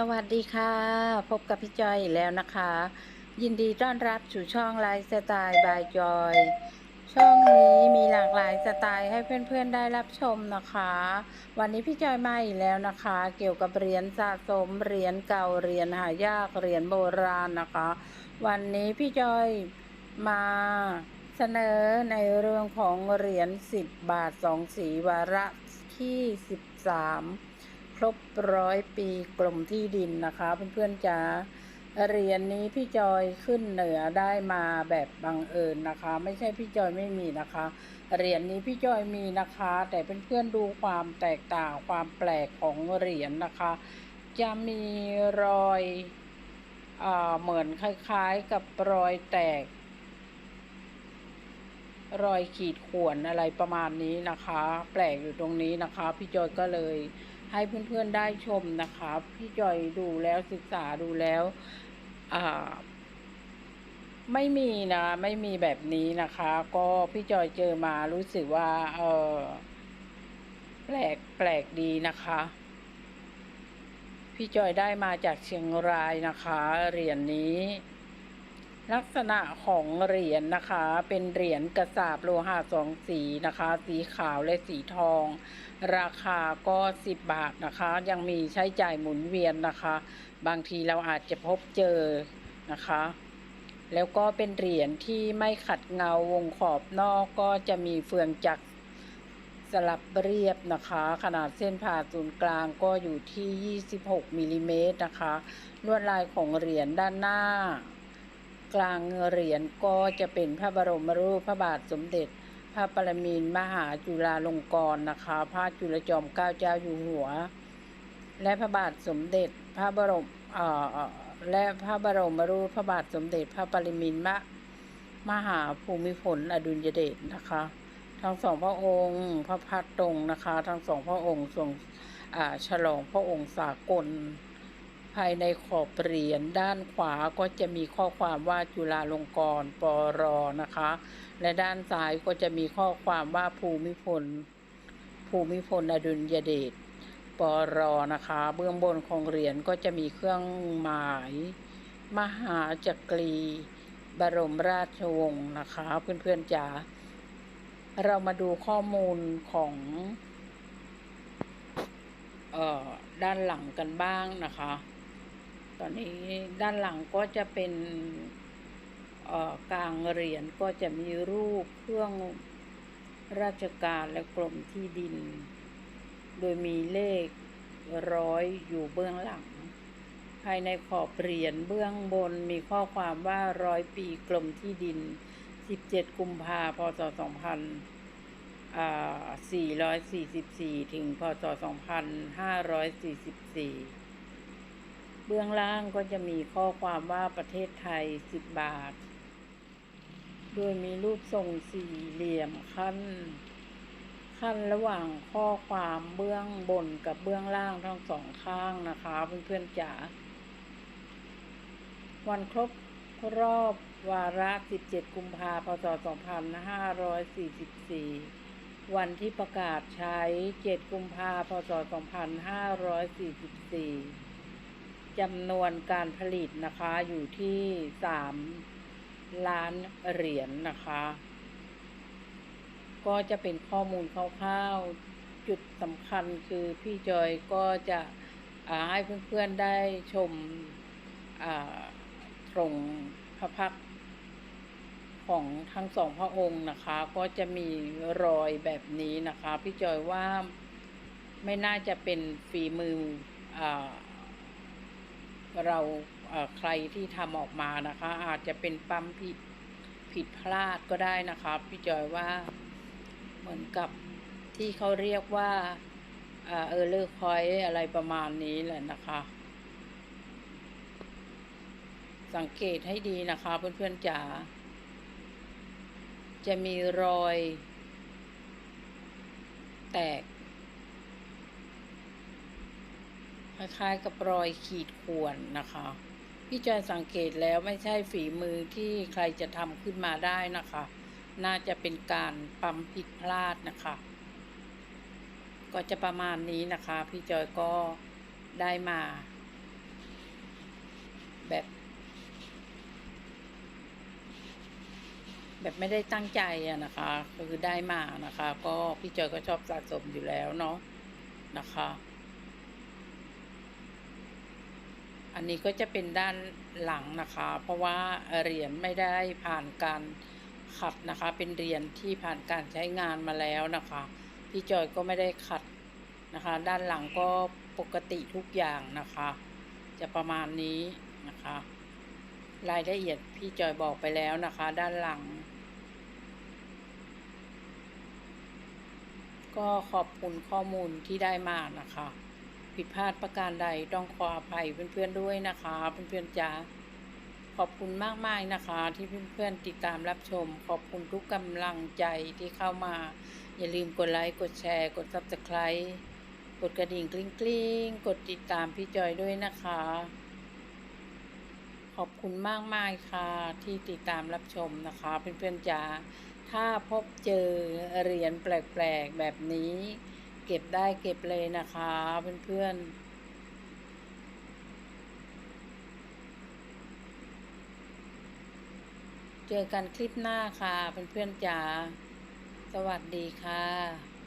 สวัสดีค่ะ พบกับพี่จอยอีกแล้วนะคะ ยินดีต้อนรับสู่ช่องไลฟ์สไตล์บายจอย ช่องนี้มีหลากหลายสไตล์ให้เพื่อนๆได้รับชมนะคะ วันนี้พี่จอยมาอีกแล้วนะคะ เกี่ยวกับเหรียญสะสมเหรียญเก่าเหรียญหายากเหรียญโบราณนะคะ วันนี้พี่จอยมาเสนอในเรื่องของเหรียญ10 บาทสองสีวาระที่ 13 ครบร้อยปีกรมที่ดินนะคะเพื่อนๆจ๋าเหรียญนี้พี่จอยขึ้นเหนือได้มาแบบบังเอิญนะคะ ไม่ใช่พี่จอยไม่มีนะคะเหรียญนี้พี่จอยมีนะคะ แต่เพื่อนๆดูความแตกต่างความแปลกของเหรียญนะคะ จะมีรอยอ่าเหมือนคล้ายๆกับรอยแตก รอยขีดข่วนอะไรประมาณนี้นะคะ แปลกอยู่ตรงนี้นะคะ พี่จอยก็เลย ให้เพื่อนๆได้ชมนะคะพี่จอยดูแล้วศึกษาดูแล้วไม่มีนะไม่มีแบบนี้นะคะ ก็พี่จอยเจอมารู้สึกว่าเออแปลกแปลกดีนะคะ พี่จอยได้มาจากเชียงรายนะคะเหรียญนี้ ลักษณะของเหรียญนะคะ เป็นเหรียญกระสาบโลหะสองสีนะคะ สีขาวและสีทอง ราคาก็สิบบาทนะคะ ยังมีใช้จ่ายหมุนเวียนนะคะ บางทีเราอาจจะพบเจอนะคะ แล้วก็เป็นเหรียญที่ไม่ขัดเงาวงขอบนอกก็จะมีเฟืองจักรสลับเรียบนะคะ ขนาดเส้นผ่าศูนย์กลางก็อยู่ที่ 26มิลลิเมตรนะคะ ลวดลายของเหรียญด้านหน้า กลางเหรียญก็จะเป็นพระบรมรูปพระบาทสมเด็จ พระปรมินมหาจุฬาลงกรณ์นะคะ พระจุลจอมเกล้าเจ้าอยู่หัว และพระบาทสมเด็จพระบรมและพระบรมรูปพระบาทสมเด็จพระปรมินทรมหาภูมิพลอดุลยเดชนะคะ ทั้งสองพระองค์พระพักตรงนะคะ ทั้งสองพระองค์ทรงฉลองพระองค์สากล ภายในขอบเหรียญด้านขวาก็จะมีข้อความว่าจุฬาลงกรณ์ปรนะคะ และด้านซ้ายก็จะมีข้อความว่าภูมิพล ภูมิพลอดุลยเดชปรนะคะ เบื้องบนของเหรียญก็จะมีเครื่องหมาย มหาจักรี บรมราชวงศ์นะคะ เพื่อนๆจ๋าเรามาดูข้อมูลของด้านหลังกันบ้างนะคะ ตอนนี้ด้านหลังก็จะเป็นกลางเหรียญก็จะมีรูปเครื่องราชการและกรมที่ดิน โดยมีเลขร้อยอยู่เบื้องหลัง ภายในขอบเหรียญเบื้องบนมีข้อความว่าร้อยปีกรมที่ดิน 17 กุมภาพศ 2444 ถึงพศ 2544 เบื้องล่างก็จะมีข้อความว่าประเทศไทย 10 บาท โดยมีรูปทรงสี่เหลี่ยมขั้น ขั้นระหว่างข้อความเบื้องบนกับเบื้องล่างทั้งสองข้างนะคะเพื่อนๆจ๋าวันครบรอบวาระ 17 กุมภาพันธ์พศ2544 วันที่ประกาศใช้ 7 กุมภาพันธ์พศ2544 จำนวนการผลิตนะคะอยู่ที่3ล้านเหรียญนนะคะ ก็จะเป็นข้อมูลคร่าวๆจุดสำคัญคือพี่จอยก็จะให้เพื่อนๆได้ชมตรงพระพักของทั้งสองพระองค์นะคะ ก็จะมีรอยแบบนี้นะคะ พี่จอยว่าไม่น่าจะเป็นฝีมืออา เราใครที่ทำออกมานะคะ อาจจะเป็นปั๊มผิดผิดพลาดก็ได้นะคะพี่จอยว่าเหมือนกับที่เขาเรียกว่าเออเลอร์คอยอะไรประมาณนี้แหละนะคะ สังเกตให้ดีนะคะเพื่อนๆจ๋าจะมีรอย แตก คล้ายๆกับรอยขีดข่วนนะคะ พี่จอยสังเกตแล้วไม่ใช่ฝีมือที่ใครจะทำขึ้นมาได้นะคะ น่าจะเป็นการปั๊มผิดพลาดนะคะ ก็จะประมาณนี้นะคะ พี่จอยก็ได้มา แบบ แบบไม่ได้ตั้งใจอะนะคะ คือได้มานะคะ ก็พี่จอยก็ชอบสะสมอยู่แล้วเนาะนะคะ อันนี้ก็จะเป็นด้านหลังนะคะ เพราะว่าเหรียญไม่ได้ผ่านการขัดนะคะ เป็นเหรียญที่ผ่านการใช้งานมาแล้วนะคะพี่จอยก็ไม่ได้ขัดนะคะ ด้านหลังก็ปกติทุกอย่างนะคะ จะประมาณนี้นะคะ รายละเอียดพี่จอยบอกไปแล้วนะคะ ด้านหลัง ก็ขอบคุณข้อมูลที่ได้มานะคะ ผิดพลาดประการใดต้องขออภัยเพื่อนๆด้วยนะคะ เพื่อนๆจ๋าขอบคุณมากๆนะคะ ที่เพื่อนๆติดตามรับชม ขอบคุณทุกกำลังใจที่เข้ามา อย่าลืมกดไลค์กดแชร์กด subscribe กดกระดิ่งกลิ้งกลิ้งๆกดติดตามพี่จอยด้วยนะคะ ขอบคุณมากมากๆค่ะที่ติดตามรับชมนะคะเพื่อนๆจ๋าถ้าพบเจอเหรียญแปลกๆแบบนี้ เก็บได้เก็บเลยนะคะเพื่อนๆเจอกันคลิปหน้าค่ะเพื่อนๆจ๋า สวัสดีค่ะ